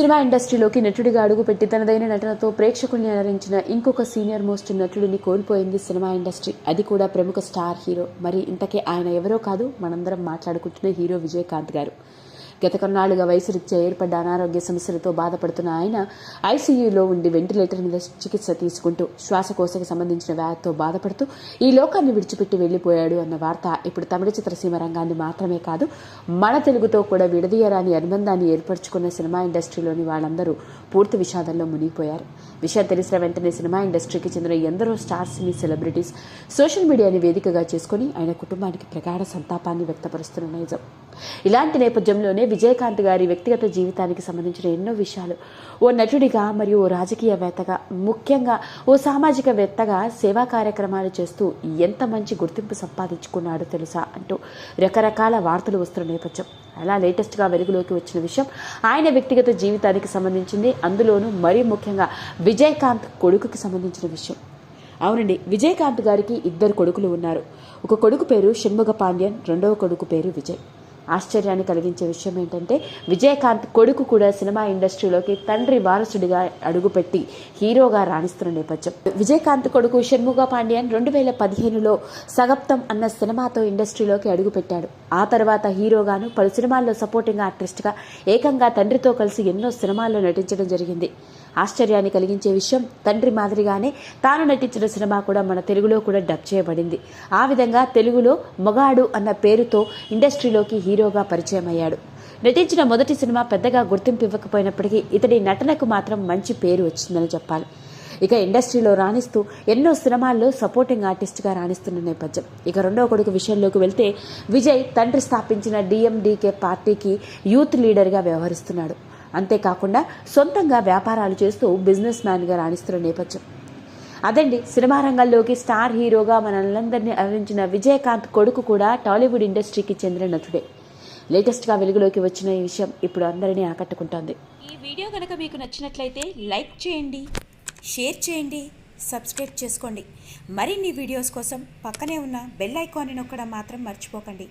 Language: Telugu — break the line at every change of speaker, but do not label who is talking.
సినిమా ఇండస్ట్రీలోకి నటుడిగా అడుగుపెట్టి తనదైన నటనతో ప్రేక్షకుల్ని అలరించిన ఇంకొక సీనియర్ మోస్ట్ నటుడిని కోల్పోయింది సినిమా ఇండస్ట్రీ. అది కూడా ప్రముఖ స్టార్ హీరో. మరి ఇంతకే ఆయన ఎవరో కాదు మనందరం మాట్లాడుకుంటున్న హీరో విజయకాంత్ గారు. గత కొన్నాళ్ళుగా వయసు రీత్యా ఏర్పడ్డ అనారోగ్య సమస్యలతో బాధపడుతున్న ఆయన ఐసీయూలో ఉండి వెంటిలేటర్ మీద చికిత్స తీసుకుంటూ శ్వాసకోశకు సంబంధించిన వ్యాధితో బాధపడుతూ ఈ లోకాన్ని విడిచిపెట్టి వెళ్ళిపోయాడు అన్న వార్త ఇప్పుడు తమిళ చిత్రసీమ రంగాన్ని మాత్రమే కాదు మన తెలుగుతో కూడా విడదీయరాని అనుబంధాన్ని ఏర్పరచుకున్న సినిమా ఇండస్ట్రీలోని వాళ్ళందరూ పూర్తి విషాదంలో మునిగిపోయారు. విషయం తెలిసిన వెంటనే సినిమా ఇండస్ట్రీకి చెందిన ఎందరో స్టార్స్ని సెలబ్రిటీస్ సోషల్ మీడియాని వేదికగా చేసుకుని ఆయన కుటుంబానికి ప్రగాఢ సంతాపాన్ని వ్యక్తపరుస్తున్న నైజం. ఇలాంటి నేపథ్యంలోనే విజయకాంత్ గారి వ్యక్తిగత జీవితానికి సంబంధించిన ఎన్నో విషయాలు. ఓ నటుడిగా మరియు ఓ రాజకీయవేత్తగా ముఖ్యంగా ఓ సామాజికవేత్తగా సేవా కార్యక్రమాలు చేస్తూ ఎంత మంచి గుర్తింపు సంపాదించుకున్నాడో తెలుసా అంటూ రకరకాల వార్తలు వస్తున్న నేపథ్యం. అలా లేటెస్ట్గా వెలుగులోకి వచ్చిన విషయం ఆయన వ్యక్తిగత జీవితానికి సంబంధించింది అందులోనూ మరీ ముఖ్యంగా విజయకాంత్ కొడుకుకి సంబంధించిన విషయం. అవునండి విజయకాంత్ గారికి ఇద్దరు కొడుకులు ఉన్నారు. ఒక కొడుకు పేరు షణ్ముగ పాండ్యన్ రెండవ కొడుకు పేరు విజయ్. ఆశ్చర్యాన్ని కలిగించే విషయం ఏంటంటే విజయకాంత్ కొడుకు కూడా సినిమా ఇండస్ట్రీలోకి తండ్రి వారసుడిగా అడుగుపెట్టి హీరోగా రాణిస్తున్న నేపథ్యం. విజయకాంత్ కొడుకు షణ్ముగ పాండ్యన్ రెండు వేల పదిహేనులో సగప్తం అన్న సినిమాతో ఇండస్ట్రీలోకి అడుగుపెట్టాడు. ఆ తర్వాత హీరోగాను పలు సినిమాల్లో సపోర్టింగ్ ఆర్టిస్ట్గా ఏకంగా తండ్రితో కలిసి ఎన్నో సినిమాల్లో నటించడం జరిగింది. ఆశ్చర్యాన్ని కలిగించే విషయం తండ్రి మాదిరిగానే తాను నటించిన సినిమా కూడా మన తెలుగులో కూడా డబ్ చేయబడింది. ఆ విధంగా తెలుగులో మొగాడు అన్న పేరుతో ఇండస్ట్రీలోకి హీరోగా పరిచయం అయ్యాడు. నటించిన మొదటి సినిమా పెద్దగా గుర్తింపు ఇవ్వకపోయినప్పటికీ ఇతడి నటనకు మాత్రం మంచి పేరు వచ్చిందని చెప్పాలి. ఇక ఇండస్ట్రీలో రాణిస్తూ ఎన్నో సినిమాల్లో సపోర్టింగ్ ఆర్టిస్ట్గా రాణిస్తున్న నేపథ్యం. ఇక రెండవ కొడుకు విషయంలోకి వెళ్తే విజయ్ తండ్రి స్థాపించిన డిఎండికే పార్టీకి యూత్ లీడర్గా వ్యవహరిస్తున్నాడు. అంతేకాకుండా సొంతంగా వ్యాపారాలు చేస్తూ బిజినెస్ మ్యాన్గా రాణిస్తున్న నేపథ్యం. అదండి సినిమా రంగంలోకి స్టార్ హీరోగా మనల్లందరినీ అలరించిన విజయకాంత్ కొడుకు కూడా టాలీవుడ్ ఇండస్ట్రీకి చెందిన నటుడే. లేటెస్ట్గా వెలుగులోకి వచ్చిన ఈ విషయం ఇప్పుడు అందరినీ ఆకట్టుకుంటోంది.
ఈ వీడియో కనుక మీకు నచ్చినట్లయితే లైక్ చేయండి షేర్ చేయండి సబ్స్క్రైబ్ చేసుకోండి. మరిన్ని వీడియోస్ కోసం పక్కనే ఉన్న బెల్ ఐకాన్ని నొక్కడం మాత్రం మర్చిపోకండి.